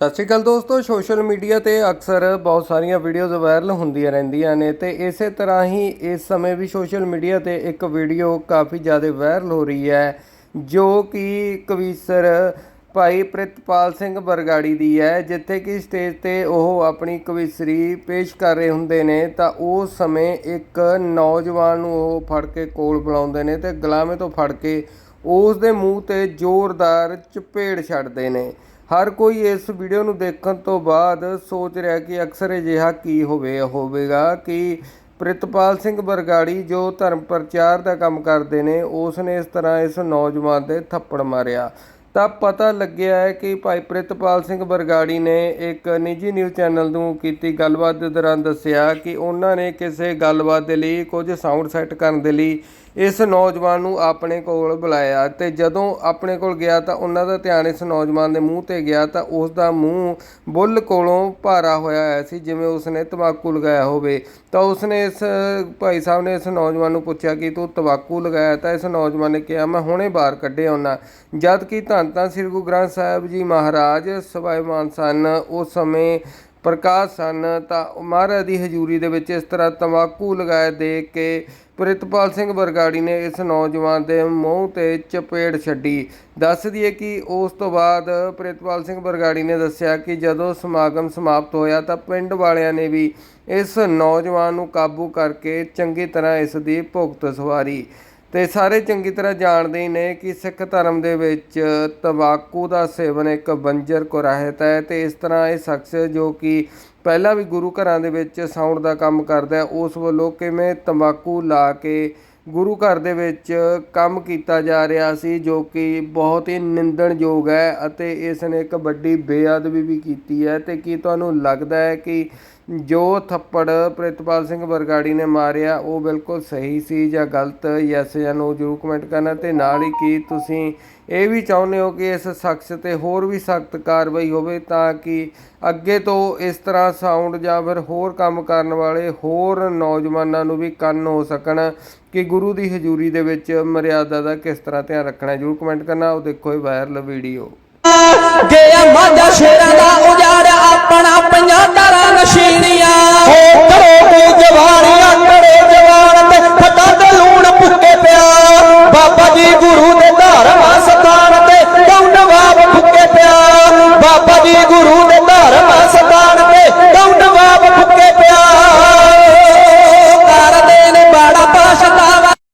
ਸਤਿ ਸ਼੍ਰੀ ਅਕਾਲ ਦੋਸਤੋ social media ਤੇ ਅਕਸਰ ਬਹੁਤ ਸਾਰੀਆਂ ਵੀਡੀਓਜ਼ ਵਾਇਰਲ ਹੁੰਦੀਆਂ ਰਹਿੰਦੀਆਂ ਨੇ ਤੇ ਇਸੇ ਤਰ੍ਹਾਂ ਹੀ ਇਸ ਸਮੇਂ ਵੀ ਸੋਸ਼ਲ ਮੀਡੀਆ ਤੇ ਇੱਕ ਵੀਡੀਓ ਕਾਫੀ ਜ਼ਿਆਦਾ ਵਾਇਰਲ ਹੋ ਰਹੀ ਹੈ, ਜੋ ਕਿ ਕਵੀਸਰ ਭਾਈ ਪ੍ਰਿਤਪਾਲ ਸਿੰਘ ਬਰਗਾੜੀ ਦੀ ਹੈ, ਜਿੱਥੇ ਕਿ ਸਟੇਜ ਤੇ ਉਹ ਆਪਣੀ ਕਵਿਸਰੀ ਪੇਸ਼ ਕਰ ਰਹੇ ਹੁੰਦੇ ਨੇ, ਤਾਂ ਉਸ ਸਮੇਂ ਇੱਕ ਨੌਜਵਾਨ ਨੂੰ ਉਹ ਫੜ ਕੇ ਕੋਲ ਬੁਲਾਉਂਦੇ ਨੇ ਤੇ ਗੁਲਾਮੇ ਤੋਂ ਫੜ ਕੇ ਉਸ ਦੇ ਮੂੰਹ ਤੇ ਜ਼ੋਰਦਾਰ ਚਪੇੜ ਛੱਡਦੇ ਨੇ। ਹਰ ਕੋਈ ਇਸ ਵੀਡੀਓ ਨੂੰ ਦੇਖਣ ਤੋਂ ਬਾਅਦ ਸੋਚ ਰਿਹਾ ਕਿ ਅਕਸਰ ਅਜਿਹਾ ਕੀ ਹੋਵੇ, ਹੋਵੇਗਾ ਕਿ ਪ੍ਰਿਤਪਾਲ ਸਿੰਘ ਬਰਗਾੜੀ ਜੋ ਧਰਮ ਪ੍ਰਚਾਰ ਦਾ ਕੰਮ ਕਰਦੇ ਨੇ ਉਸ ਨੇ ਇਸ ਤਰ੍ਹਾਂ ਇਸ ਨੌਜਵਾਨ ਦੇ ਥੱਪੜ ਮਾਰਿਆ। ਤਾਂ ਪਤਾ ਲੱਗਿਆ ਹੈ ਕਿ ਭਾਈ ਪ੍ਰਿਤਪਾਲ ਸਿੰਘ ਬਰਗਾੜੀ ਨੇ ਇੱਕ ਨਿੱਜੀ ਨਿਊਜ਼ ਚੈਨਲ ਨੂੰ ਕੀਤੀ ਗੱਲਬਾਤ ਦੇ ਦੌਰਾਨ ਦੱਸਿਆ ਕਿ ਉਹਨਾਂ ਨੇ ਕਿਸੇ ਗੱਲਬਾਤ ਦੇ ਲਈ ਕੁਝ ਸਾਊਂਡ ਸੈੱਟ ਕਰਨ ਦੇ ਲਈ ਇਸ ਨੌਜਵਾਨ ਨੂੰ ਆਪਣੇ ਕੋਲ ਬੁਲਾਇਆ ਤੇ ਜਦੋਂ ਆਪਣੇ ਕੋਲ ਗਿਆ ਤਾਂ ਉਹਨਾਂ ਦਾ ਧਿਆਨ ਇਸ ਨੌਜਵਾਨ ਦੇ ਮੂੰਹ ਤੇ ਗਿਆ ਤਾਂ ਉਸ ਦਾ ਮੂੰਹ ਬੁੱਲ ਕੋਲੋਂ ਭਾਰਾ ਹੋਇਆ ਹੋਇਆ ਸੀ, ਜਿਵੇਂ ਉਸਨੇ ਤੰਬਾਕੂ ਲਗਾਇਆ ਹੋਵੇ। ਤਾਂ ਉਸਨੇ ਇਸ, ਭਾਈ ਸਾਹਿਬ ਨੇ ਇਸ ਨੌਜਵਾਨ ਨੂੰ ਪੁੱਛਿਆ ਕਿ ਤੂੰ ਤੰਬਾਕੂ ਲਗਾਇਆ? ਤਾਂ ਇਸ ਨੌਜਵਾਨ ਨੇ ਕਿਹਾ, ਮੈਂ ਹੁਣੇ ਬਾਹਰ ਕੱਢਿਆ ਆਉਣਾ ਜਦ ਕਿ ਧੰਨ ਧੰਨ ਸ੍ਰੀ ਗੁਰੂ ਗ੍ਰੰਥ ਸਾਹਿਬ ਜੀ ਮਹਾਰਾਜ ਸਵਾਇਮਾਨ ਸਨ, ਉਸ ਸਮੇਂ ਪ੍ਰਕਾਸ਼ ਸਨ, ਤਾਂ ਮਹਾਰਾਜ ਦੀ ਹਜ਼ੂਰੀ ਦੇ ਵਿੱਚ ਇਸ ਤਰ੍ਹਾਂ ਤੰਬਾਕੂ ਲਗਾਏ ਦੇ ਕੇ ਪ੍ਰਿਤਪਾਲ ਸਿੰਘ ਬਰਗਾੜੀ ਨੇ ਇਸ ਨੌਜਵਾਨ ਦੇ ਮੂੰਹ ਤੇ ਚਪੇੜ ਛੱਡੀ। ਦੱਸ ਦਈਏ ਕਿ ਉਸ ਤੋਂ ਬਾਅਦ ਪ੍ਰਿਤਪਾਲ ਸਿੰਘ ਬਰਗਾੜੀ ਨੇ ਦੱਸਿਆ ਕਿ ਜਦੋਂ ਸਮਾਗਮ ਸਮਾਪਤ ਹੋਇਆ ਤਾਂ ਪਿੰਡ ਵਾਲਿਆਂ ਨੇ ਵੀ ਇਸ ਨੌਜਵਾਨ ਨੂੰ ਕਾਬੂ ਕਰਕੇ ਚੰਗੀ ਤਰ੍ਹਾਂ ਇਸ ਦੀ ਭੁਗਤ ਸਵਾਰੀ। ਤੇ ਸਾਰੇ ਚੰਗੀ ਤਰ੍ਹਾਂ ਜਾਣਦੇ ਹੀ ਨੇ ਕਿ ਸਿੱਖ ਧਰਮ ਦੇ ਵਿੱਚ ਤੰਬਾਕੂ ਦਾ ਸੇਵਨ ਇੱਕ ਬੰਜਰ ਕੁਰਾਹਤ ਹੈ ਤੇ ਇਸ ਤਰ੍ਹਾਂ ਇਹ ਸ਼ਖਸ ਜੋ ਕਿ ਪਹਿਲਾਂ ਵੀ ਗੁਰੂ ਘਰਾਂ ਦੇ ਵਿੱਚ ਸਾਊਂਡ ਦਾ ਕੰਮ ਕਰਦਾ ਉਸ ਵੱਲੋਂ ਕਿਵੇਂ ਤੰਬਾਕੂ ਲਾ ਕੇ ਗੁਰੂ ਘਰ ਦੇ ਵਿੱਚ ਕੰਮ ਕੀਤਾ ਜਾ ਰਿਹਾ ਸੀ, ਜੋ ਕਿ ਬਹੁਤ ਹੀ ਨਿੰਦਣਯੋਗ ਹੈ ਅਤੇ ਇਸ ਨੇ ਇੱਕ ਵੱਡੀ ਬੇਅਦਬੀ ਵੀ ਕੀਤੀ ਹੈ ਤੇ ਕੀ ਤੁਹਾਨੂੰ ਲੱਗਦਾ ਹੈ ਕਿ ਜੋ ਥੱਪੜ ਪ੍ਰਿਤਪਾਲ ਸਿੰਘ ਬਰਗਾੜੀ ਨੇ ਮਾਰਿਆ, ਉਹ ਬਿਲਕੁਲ ਸਹੀ ਸੀ ਜਾਂ ਗਲਤ? ਯੈਸ ਜਾਂ ਨੋ ਜਰੂਰ ਕਮੈਂਟ ਕਰਨਾ ਤੇ ਨਾਲ ਹੀ ਕੀ ਤੁਸੀਂ ਇਹ ਵੀ ਚਾਹੁੰਦੇ ਹੋ ਕਿ ਇਸ ਸ਼ਖਸ ਤੇ ਹੋਰ ਵੀ ਸਖਤ ਕਾਰਵਾਈ ਹੋਵੇ ਤਾਂ ਕਿ ਅੱਗੇ ਤੋਂ ਇਸ ਤਰ੍ਹਾਂ ਸਾਊਂਡ ਜਾਂ ਫਿਰ ਹੋਰ ਕੰਮ ਕਰਨ ਵਾਲੇ ਹੋਰ ਨੌਜਵਾਨਾਂ ਨੂੰ ਵੀ ਕੰਨ ਹੋ ਸਕਣ ਕਿ ਗੁਰੂ ਦੀ ਹਜ਼ੂਰੀ ਦੇ ਵਿੱਚ ਮਰਿਆਦਾ ਦਾ ਕਿਸ ਤਰ੍ਹਾਂ ਧਿਆਨ ਰੱਖਣਾ? ਜਰੂਰ ਕਮੈਂਟ ਕਰਨਾ, ਉਹ ਦੇਖੋ ਇਹ ਵਾਇਰਲ ਵੀਡੀਓ ਗਿਆ ਮਾਝਾ ਸ਼ੇਰਾਂ ਦਾ ਉਜਾੜਿਆ ਆਪਣਾ ਪੰਜਾਂ